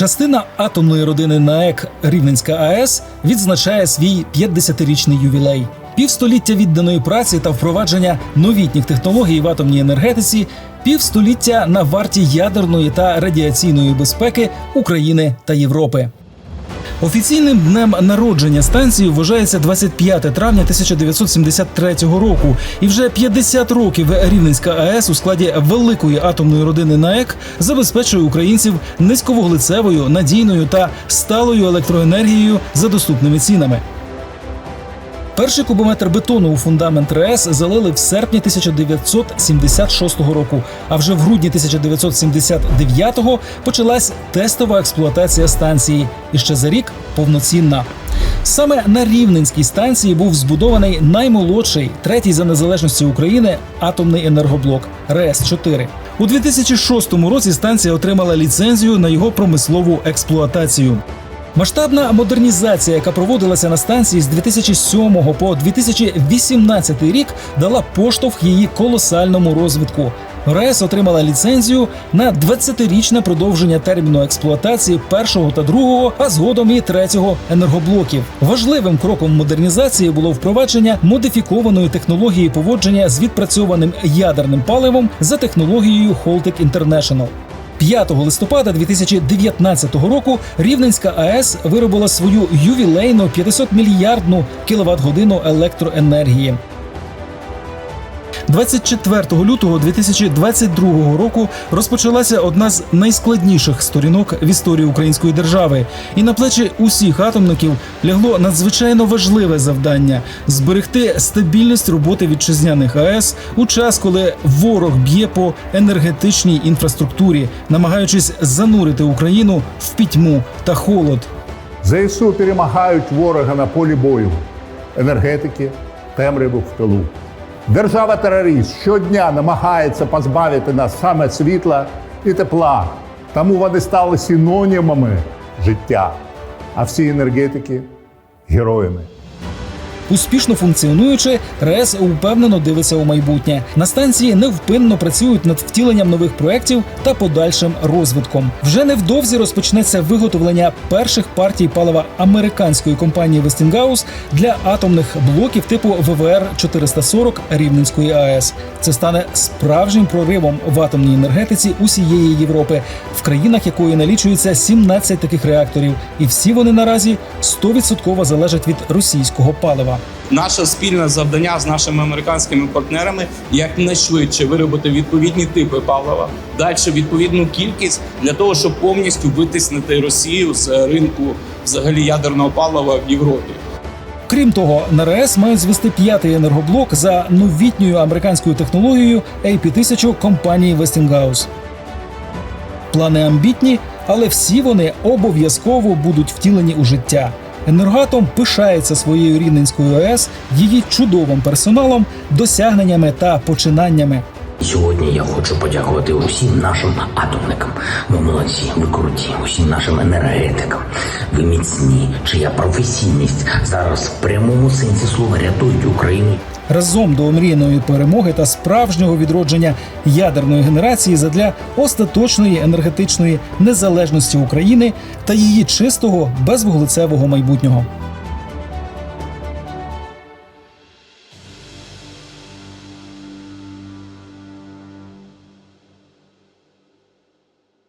Частина атомної родини НАЕК Рівненська АЕС відзначає свій 50-річний ювілей. Півстоліття відданої праці та впровадження новітніх технологій в атомній енергетиці, півстоліття на варті ядерної та радіаційної безпеки України та Європи. Офіційним днем народження станції вважається 25 травня 1973 року, і вже 50 років Рівненська АЕС у складі великої атомної родини НАЕК забезпечує українців низьковуглецевою, надійною та сталою електроенергією за доступними цінами. Перший кубометр бетону у фундамент РЕС залили в серпні 1976 року. А вже в грудні 1979-го почалась тестова експлуатація станції. І ще за рік повноцінна. Саме на Рівненській станції був збудований наймолодший, третій за незалежності України атомний енергоблок РЕС 4 у 2006 році. Станція отримала ліцензію на його промислову експлуатацію. Масштабна модернізація, яка проводилася на станції з 2007 по 2018 рік, дала поштовх її колосальному розвитку. РЕС отримала ліцензію на 20-річне продовження терміну експлуатації першого та другого, а згодом і третього енергоблоків. Важливим кроком модернізації було впровадження модифікованої технології поводження з відпрацьованим ядерним паливом за технологією Holtec International. 5 листопада 2019 року Рівненська АЕС виробила свою ювілейну 500 мільярдну кіловат годину електроенергії. 24 лютого 2022 року розпочалася одна з найскладніших сторінок в історії української держави, і на плечі усіх атомників лягло надзвичайно важливе завдання зберегти стабільність роботи вітчизняних АЕС у час, коли ворог б'є по енергетичній інфраструктурі, намагаючись занурити Україну в пітьму та холод. ЗСУ перемагають ворога на полі бою, енергетики, темряву в тилу. Держава-терорист щодня намагається позбавити нас саме світла і тепла. Тому вони стали синонімами життя, а всі енергетики героями. Успішно функціонуючи, РЕС упевнено дивиться у майбутнє. На станції невпинно працюють над втіленням нових проєктів та подальшим розвитком. Вже невдовзі розпочнеться виготовлення перших партій палива американської компанії Westinghouse для атомних блоків типу ВВР 440 Рівненської АЕС. Це стане справжнім проривом в атомній енергетиці усієї Європи, в країнах якої налічується 17 таких реакторів, і всі вони наразі 100% залежать від російського палива. Наше спільне завдання з нашими американськими партнерами якнайшвидше виробити відповідні типи палива, далі відповідну кількість для того, щоб повністю витиснити Росію з ринку взагалі ядерного палива в Європі. Крім того, на РЕС мають звести п'ятий енергоблок за новітньою американською технологією AP-1000 компанії Westinghouse. Плани амбітні, але всі вони обов'язково будуть втілені у життя. Енергатом пишається своєю рівненською АЕС, її чудовим персоналом, досягненнями та починаннями. Сьогодні я хочу подякувати усім нашим атомникам. Ви молодці, ви круті, усім нашим енергетикам. Ви міцні, чия професійність зараз в прямому сенсі слова рятують Україну. Разом до омріяної перемоги та справжнього відродження ядерної генерації задля остаточної енергетичної незалежності України та її чистого безвуглецевого майбутнього.